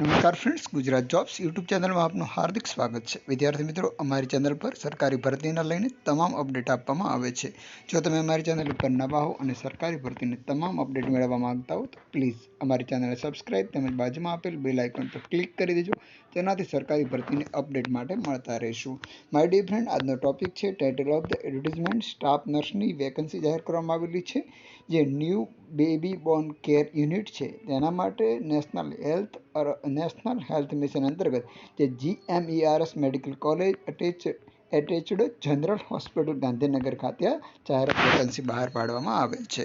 નમસ્કાર friends Gujarat jobs YouTube ચેનલમાં આપનું હાર્દિક સ્વાગત છે. વિદ્યાર્થી મિત્રો, અમારી ચેનલ પર સરકારી ભરતીને લઈને તમામ અપડેટ આપવામાં આવે છે. જો તમે અમારી ચેનલ ઉપર નવા હો અને સરકારી ભરતીની તમામ અપડેટ મેળવવા માંગતા હો, તો પ્લીઝ અમારી ચેનલને સબસ્ક્રાઇબ તેમજ બાજુમાં આપેલ બેલ આઇકન પર ક્લિક કરી દેજો. તેનાથી સરકારી ભરતીની અપડેટ માટે મળતા રહીશું. માય ડી ફ્રેન્ડ આજનો ટોપિક છે title of the advertisement staff નર્સની vacancy જાહેર કરવામાં આવેલી છે. જે new baby born care unit છે. તેના માટે national health national health mission અંતર્ગત જે GMERS medical college attach, attached general hospital Gandhinagar ખાતે જાહેરાત વેકન્સી બહાર પાડવામાં આવેલ છે.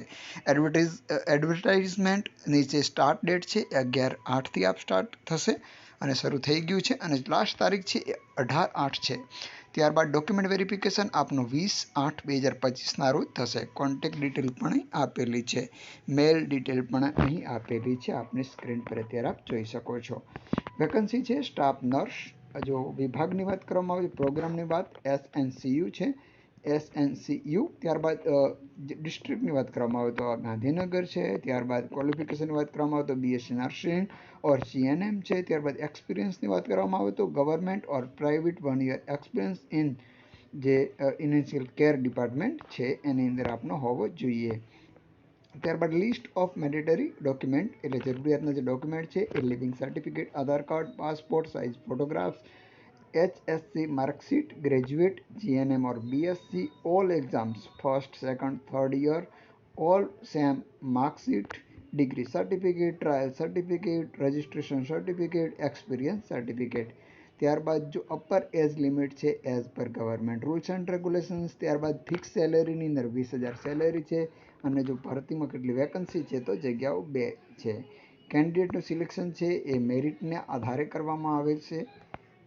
એડવર્ટાઇઝ એડવર્ટાઇઝમેન્ટની જે સ્ટાર્ટ ડેટ છે. અગિયાર આઠથી આપ સ્ટાર્ટ થશે અને શરૂ થઈ ગયું છે અને લાસ્ટ તારીખ છે એ અઢાર આઠ છે. ત્યારબાદ ડોક્યુમેન્ટ વેરિફિકેશન આપનું વીસ આઠ બે હજાર પચીસના રોજ થશે. કોન્ટેક્ટ ડિટેલ પણ આપેલી છે. મેલ ડિટેલ પણ અહીં આપેલી છે. આપની સ્ક્રીન પર અત્યારે આપ જોઈ શકો છો. વેકન્સી છે સ્ટાફ નર્સ જો વિભાગની વાત કરવામાં આવે પ્રોગ્રામની વાત એસ એન સી યુ છે. એસ એન સીયુ ત્યારબાદ ડિસ્ટ્રિક્ટની વાત કરવામાં આવે તો ગાંધીનગર છે, ત્યારબાદ ક્વોલિફિકેશનની વાત કરવામાં આવે તો બીએસસી નર્સિંગ ઓર સીએનએમ છે, ત્યારબાદ એક્સપિરિયન્સની વાત કરવામાં આવે તો government or private one year experience in જે ઇનિશિયલ કેર ડિપાર્ટમેન્ટ છે, એની અંદર આપનો હોવો જોઈએ. ત્યારબાદ લિસ્ટ ઓફ મેન્ડેટરી ડોક્યુમેન્ટ એટલે જરૂરિયાતના જે ડોક્યુમેન્ટ છે, એ leaving certificate, Aadhaar card, passport, size photographs HSC marksheet graduate GNM or BSc all exams first second third year all sem marksheet degree certificate trial certificate registration certificate experience certificate ત્યારબાદ જો upper age limit છે as per government rules and regulations ત્યારબાદ fix સેલેરીની અંદર વીસ હજાર salary છે, અને જો ભરતીમાં કેટલી વેકન્સી છે, તો જગ્યાઓ બે છે. કેન્ડિડેટનું સિલેક્શન છે, એ મેરિટને આધારે કરવામાં આવે છે.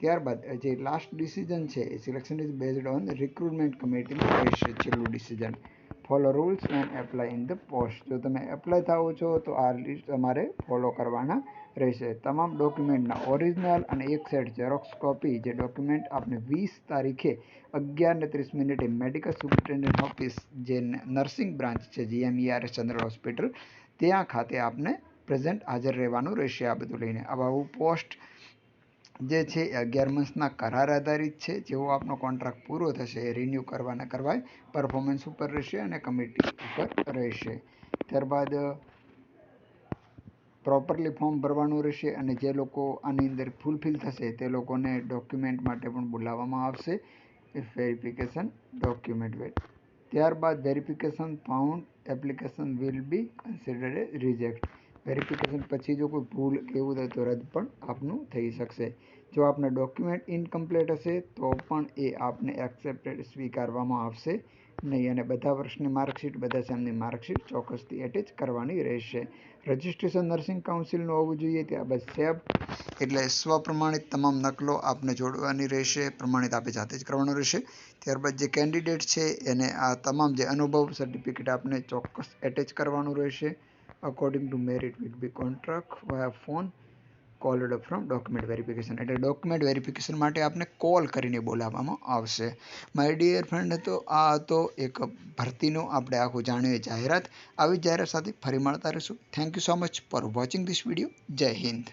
ત્યારબાદ જે લાસ્ટ ડિસિઝન છે એ selection is based on recruitment કમિટીનું રહેશે છેલ્લું decision follow rules and apply in the post જો તમે એપ્લાય થાઓ છો, તો આ લિસ્ટ તમારે ફોલો કરવાના રહેશે. તમામ ડોક્યુમેન્ટના ઓરિજિનલ અને એક સેટ ઝેરોક્સ કોપી જે ડોક્યુમેન્ટ આપને વીસ તારીખે અગિયાર ને ત્રીસ મિનિટે મેડિકલ સુપ્રિન્ટેન્ડન્ટ ઓફિસ જે નર્સિંગ બ્રાન્ચ છે જીએમઈઆરએસ ચંદ્ર હોસ્પિટલ ત્યાં ખાતે આપને પ્રેઝન્ટ હાજર રહેવાનું રહેશે આ બધું લઈને. આવા પોસ્ટ જે છે એ અગિયાર મંથના કરાર આધારિત છે. જેવો આપનો કોન્ટ્રાક્ટ પૂરો થશે એ રિન્યૂ કરવાના કરવાય પરફોર્મન્સ ઉપર રહેશે અને કમિટી ઉપર રહેશે. ત્યારબાદ પ્રોપરલી ફોર્મ ભરવાનું રહેશે અને જે લોકો આની અંદર ફૂલફિલ થશે તે લોકોને ડોક્યુમેન્ટ માટે પણ બોલાવવામાં આવશે. વેરિફિકેશન ડોક્યુમેન્ટ વેટ ત્યારબાદ verification found application will be considered reject verification પછી જો કોઈ ભૂલ કેવું થાય તો રદ પણ આપનું થઈ શકશે. જો આપના ડોક્યુમેન્ટ ઇનકમ્પ્લીટ હશે, તો પણ એ આપને એક્સેપ્ટેડ સ્વીકારવામાં આવશે નહીં અને બધા વર્ષની માર્કશીટ, બધા સેમની માર્કશીટ ચોક્કસથી એટેચ કરવાની રહેશે. રજિસ્ટ્રેશન નર્સિંગ કાઉન્સિલનું હોવું જોઈએ ત્યારબાદ સેબ એટલે સ્વપ્રમાણિત તમામ નકલો આપને જોડવાની રહેશે, પ્રમાણિત આપે જાતે જ કરવાનું રહેશે. ત્યારબાદ જે કેન્ડિડેટ છે, એને આ તમામ જે અનુભવ સર્ટિફિકેટ આપને ચોક્કસ એટેચ કરવાનું રહેશે. According to merit will be contract via phone called from document verification એટલે ડોક્યુમેન્ટ વેરિફિકેશન માટે આપને કોલ કરીને બોલાવવામાં આવશે. માય ડિયર ફ્રેન્ડ તો આ હતો એક ભરતીનો આપણે આખું જાણીએ જાહેરાત. આવી જાહેરાત સાથે ફરી મળતા રહીશું. Thank you so much for watching this video Jai Hind.